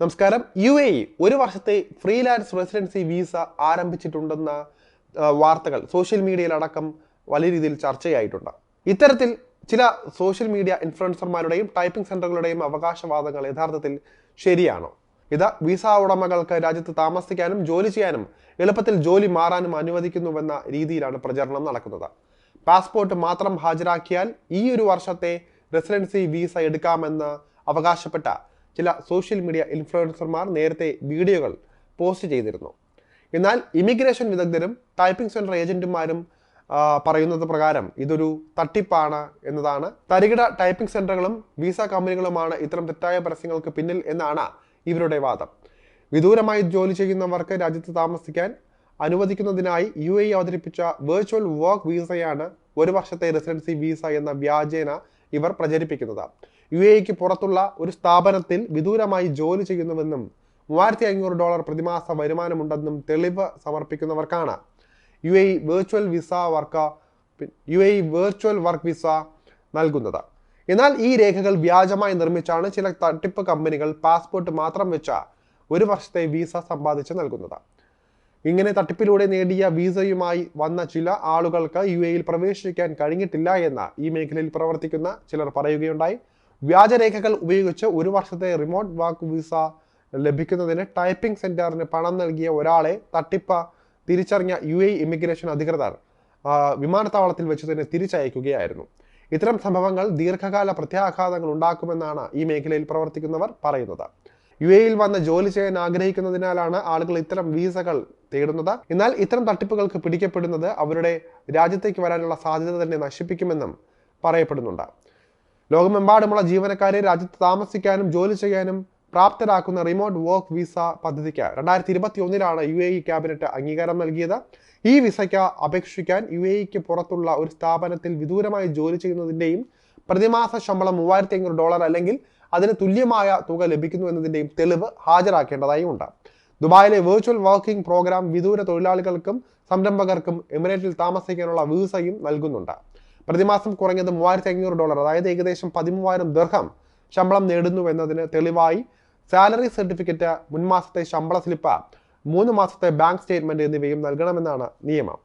നമസ്കാരം. U A E ഒരു വർഷത്തെ ഫ്രീലാൻസ് റെസിഡൻസി വിസ ആരംഭിച്ചിട്ടുണ്ടെന്ന വാർത്തകൾ സോഷ്യൽ മീഡിയയിലടക്കം വലിയ രീതിയിൽ ചർച്ചയായിട്ടുണ്ട്. ഇത്തരത്തിൽ ചില സോഷ്യൽ മീഡിയ ഇൻഫ്ലുവൻസർമാരുടെയും ടൈപ്പിംഗ് സെന്ററുകളുടെയും അവകാശവാദങ്ങൾ യഥാർത്ഥത്തിൽ ശരിയാണോ? ഇത് വിസ ഉടമകൾക്ക് രാജ്യത്ത് താമസിക്കാനും ജോലി ചെയ്യാനും എളുപ്പത്തിൽ ജോലി മാറാനും അനുവദിക്കുന്നുവെന്ന രീതിയിലാണ് പ്രചരണം നടക്കുന്നത്. പാസ്പോർട്ട് മാത്രം ഹാജരാക്കിയാൽ ഈ ഒരു വർഷത്തെ റെസിഡൻസി വിസ എടുക്കാമെന്ന് അവകാശപ്പെട്ട ചില സോഷ്യൽ മീഡിയ ഇൻഫ്ലുവൻസർമാർ നേരത്തെ വീഡിയോകൾ പോസ്റ്റ് ചെയ്തിരുന്നു. എന്നാൽ ഇമിഗ്രേഷൻ വിദഗ്ധരും ടൈപ്പിംഗ് സെന്റർ ഏജന്റുമാരും പറയുന്നത് പ്രകാരം ഇതൊരു തട്ടിപ്പാണ് എന്നതാണ്. തരികിട ടൈപ്പിംഗ് സെന്ററുകളും വിസ കമ്പനികളുമാണ് ഇത്തരം തെറ്റായ പരസ്യങ്ങൾക്ക് പിന്നിൽ എന്നാണ് ഇവരുടെ വാദം. വിദൂരമായി ജോലി ചെയ്യുന്നവർക്ക് രാജ്യത്ത് താമസിക്കാൻ അനുവദിക്കുന്നതിനായി യു എ അവതരിപ്പിച്ച വെർച്വൽ വർക്ക് വിസയാണ് ഒരു വർഷത്തെ റെസിഡൻസി വിസ എന്ന വ്യാജേന ഇവർ പ്രചരിപ്പിക്കുന്നത്. യു എക്ക് പുറത്തുള്ള ഒരു സ്ഥാപനത്തിൽ വിദൂരമായി ജോലി ചെയ്യുന്നുവെന്നും മൂവായിരത്തി അഞ്ഞൂറ് ഡോളർ പ്രതിമാസ വരുമാനമുണ്ടെന്നും തെളിവ് സമർപ്പിക്കുന്നവർക്കാണ്. U A virtual visa work U A virtual work visa നൽകുന്നത്. എന്നാൽ ഈ രേഖകൾ വ്യാജമായി നിർമ്മിച്ചാണ് ചില തട്ടിപ്പ് കമ്പനികൾ പാസ്പോർട്ട് മാത്രം വെച്ച ഒരു വർഷത്തെ വിസ സമ്പാദിച്ച് നൽകുന്നത്. ഇങ്ങനെ തട്ടിപ്പിലൂടെ നേടിയ വിസയുമായി വന്ന ചില ആളുകൾക്ക് യു എയിൽ പ്രവേശിക്കാൻ കഴിഞ്ഞിട്ടില്ല എന്ന് ഈ മേഖലയിൽ പ്രവർത്തിക്കുന്ന ചിലർ പറയുകയുണ്ടായി. വ്യാജരേഖകൾ ഉപയോഗിച്ച് ഒരു വർഷത്തെ റിമോട്ട് വർക്ക് വിസ ലഭിക്കുന്നതിന് ടൈപ്പിംഗ് സെന്ററിന് പണം നൽകിയ ഒരാളെ തട്ടിപ്പ തിരിച്ചറിഞ്ഞ യു എ ഇമിഗ്രേഷൻ അധികൃതർ വിമാനത്താവളത്തിൽ വെച്ച് തന്നെ തിരിച്ചയക്കുകയായിരുന്നു. ഇത്തരം സംഭവങ്ങൾ ദീർഘകാല പ്രത്യാഘാതങ്ങൾ ഉണ്ടാക്കുമെന്നാണ് ഈ മേഖലയിൽ പ്രവർത്തിക്കുന്നവർ പറയുന്നത്. യു എയിൽ വന്ന് ജോലി ചെയ്യാൻ ആഗ്രഹിക്കുന്നതിനാലാണ് ആളുകൾ ഇത്തരം വീസകൾ തേടുന്നത്. എന്നാൽ ഇത്തരം തട്ടിപ്പുകൾക്ക് പിടിക്കപ്പെടുന്നത് അവരുടെ രാജ്യത്തേക്ക് വരാനുള്ള സാധ്യത തന്നെ നശിപ്പിക്കുമെന്നും പറയപ്പെടുന്നുണ്ട്. ലോകമെമ്പാടുമുള്ള ജീവനക്കാരെ രാജ്യത്ത് താമസിക്കാനും ജോലി ചെയ്യാനും പ്രാപ്തരാക്കുന്ന റിമോട്ട് വർക്ക് വിസ പദ്ധതിക്ക് രണ്ടായിരത്തി ഇരുപത്തി ഒന്നിലാണ് യു എ ഇ ക്യാബിനറ്റ് അംഗീകാരം നൽകിയത്. ഈ വിസയ്ക്ക് അപേക്ഷിക്കാൻ യു എ ഇക്ക് പുറത്തുള്ള ഒരു സ്ഥാപനത്തിൽ വിദൂരമായി ജോലി ചെയ്യുന്നതിന്റെയും പ്രതിമാസ ശമ്പളം മൂവായിരത്തി അഞ്ഞൂറ് ഡോളർ അല്ലെങ്കിൽ അതിന് തുല്യമായ തുക ലഭിക്കുന്നു എന്നതിന്റെയും തെളിവ് ഹാജരാക്കേണ്ടതായും ഉണ്ട് ദുബായിലെ വെർച്വൽ വർക്കിംഗ് പ്രോഗ്രാം വിദൂര തൊഴിലാളികൾക്കും സംരംഭകർക്കും എമിറേറ്റിൽ താമസിക്കാനുള്ള വിസയും നൽകുന്നുണ്ട്. പ്രതിമാസം കുറഞ്ഞത് മൂവായിരത്തി അഞ്ഞൂറ് ഡോളർ അതായത് ഏകദേശം പതിമൂവായിരം ദീർഘം ശമ്പളം നേടുന്നു എന്നതിന് തെളിവായി സാലറി സർട്ടിഫിക്കറ്റ് മുൻമാസത്തെ ശമ്പള സ്ലിപ്പ് മൂന്ന് മാസത്തെ ബാങ്ക് സ്റ്റേറ്റ്മെന്റ് എന്നിവയും നൽകണമെന്നാണ് നിയമം.